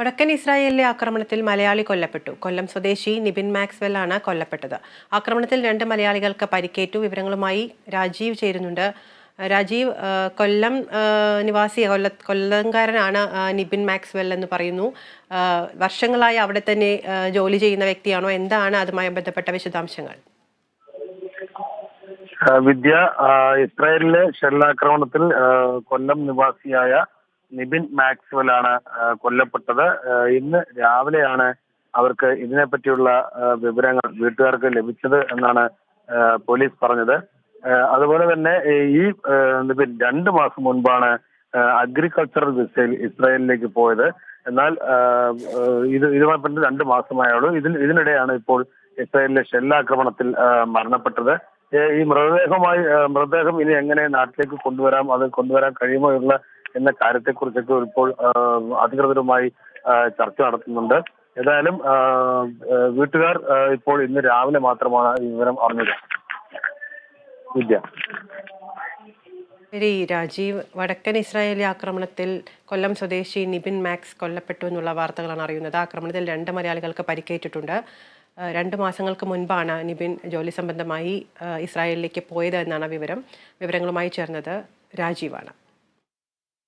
വടക്കൻ ഇസ്രായേലിലെ ആക്രമണത്തിൽ മലയാളി കൊല്ലപ്പെട്ടു. കൊല്ലം സ്വദേശി നിബിൻ മാക്സ്വെൽ ആണ് കൊല്ലപ്പെട്ടത്. ആക്രമണത്തിൽ രണ്ട് മലയാളികൾക്ക് പരിക്കേറ്റു. വിവരങ്ങളുമായി രാജീവ് ചേരുന്നുണ്ട്. രാജീവ് കൊല്ലം നിവാസി കൊല്ല കൊല്ലംകാരനാണ് നിബിൻ മാക്സ്വെൽ എന്ന് പറയുന്നു. വർഷങ്ങളായി അവിടെ തന്നെ ജോലി ചെയ്യുന്ന വ്യക്തിയാണോ? എന്താണ് അതുമായി ബന്ധപ്പെട്ട വിശദാംശങ്ങൾ? വിദ്യ ഇസ്രായേലിലെ ഷെല്ലാക്രമണത്തിൽ കൊല്ലം നിവാസിയായ നിബിൻ മാക്സ്വൽ ആണ് കൊല്ലപ്പെട്ടത്. ഇന്ന് രാവിലെയാണ് അവർക്ക് ഇതിനെപ്പറ്റിയുള്ള പറ്റിയുള്ള വിവരങ്ങൾ വീട്ടുകാർക്ക് ലഭിച്ചത് എന്നാണ് പോലീസ് പറഞ്ഞത്. അതുപോലെ തന്നെ ഈ നിബിൻ രണ്ട് മാസം മുൻപാണ് അഗ്രികൾച്ചറൽ വിസയിൽ ഇസ്രായേലിലേക്ക് പോയത്. എന്നാൽ ഇത് ഇതുമായി ബന്ധപ്പെട്ട് രണ്ട് മാസമായുള്ളൂ ഇതിൽ ഇതിനിടെയാണ് ഇപ്പോൾ ഇസ്രായേലിലെ ഷെല്ലാക്രമണത്തിൽ മരണപ്പെട്ടത്. ഈ മൃതദേഹമായി മൃതദേഹം ഇനി എങ്ങനെ നാട്ടിലേക്ക് കൊണ്ടുവരാം അത് കൊണ്ടുവരാൻ കഴിയുമോ ഉള്ള എന്ന കാര്യത്തെക്കുറിച്ചൊക്കെ ഇപ്പോൾ അധികൃതരുമായി ചർച്ച നടത്തുന്നുണ്ട്. ഏതായാലും വീട്ടുകാർ ഇപ്പോൾ ഇന്ന് രാവിലെ മാത്രമാണ് ഈ വിവരം അറിഞ്ഞത്. വിദ്യ. ശരി രാജീവ്. വടക്കൻ ഇസ്രായേലി ആക്രമണത്തിൽ കൊല്ലം സ്വദേശി നിബിൻ മാക്സ് കൊല്ലപ്പെട്ടു എന്നുള്ള വാർത്തകളാണ് അറിയുന്നത്. ആക്രമണത്തിൽ രണ്ട് മലയാളികൾക്ക് പരിക്കേറ്റിട്ടുണ്ട്. രണ്ട് മാസങ്ങൾക്ക് മുൻപാണ് നിബിൻ ജോലി സംബന്ധമായി ഇസ്രായേലിലേക്ക് പോയത് എന്നാണ് വിവരം. വിവരങ്ങളുമായി ചേർന്നത് രാജീവാണ്.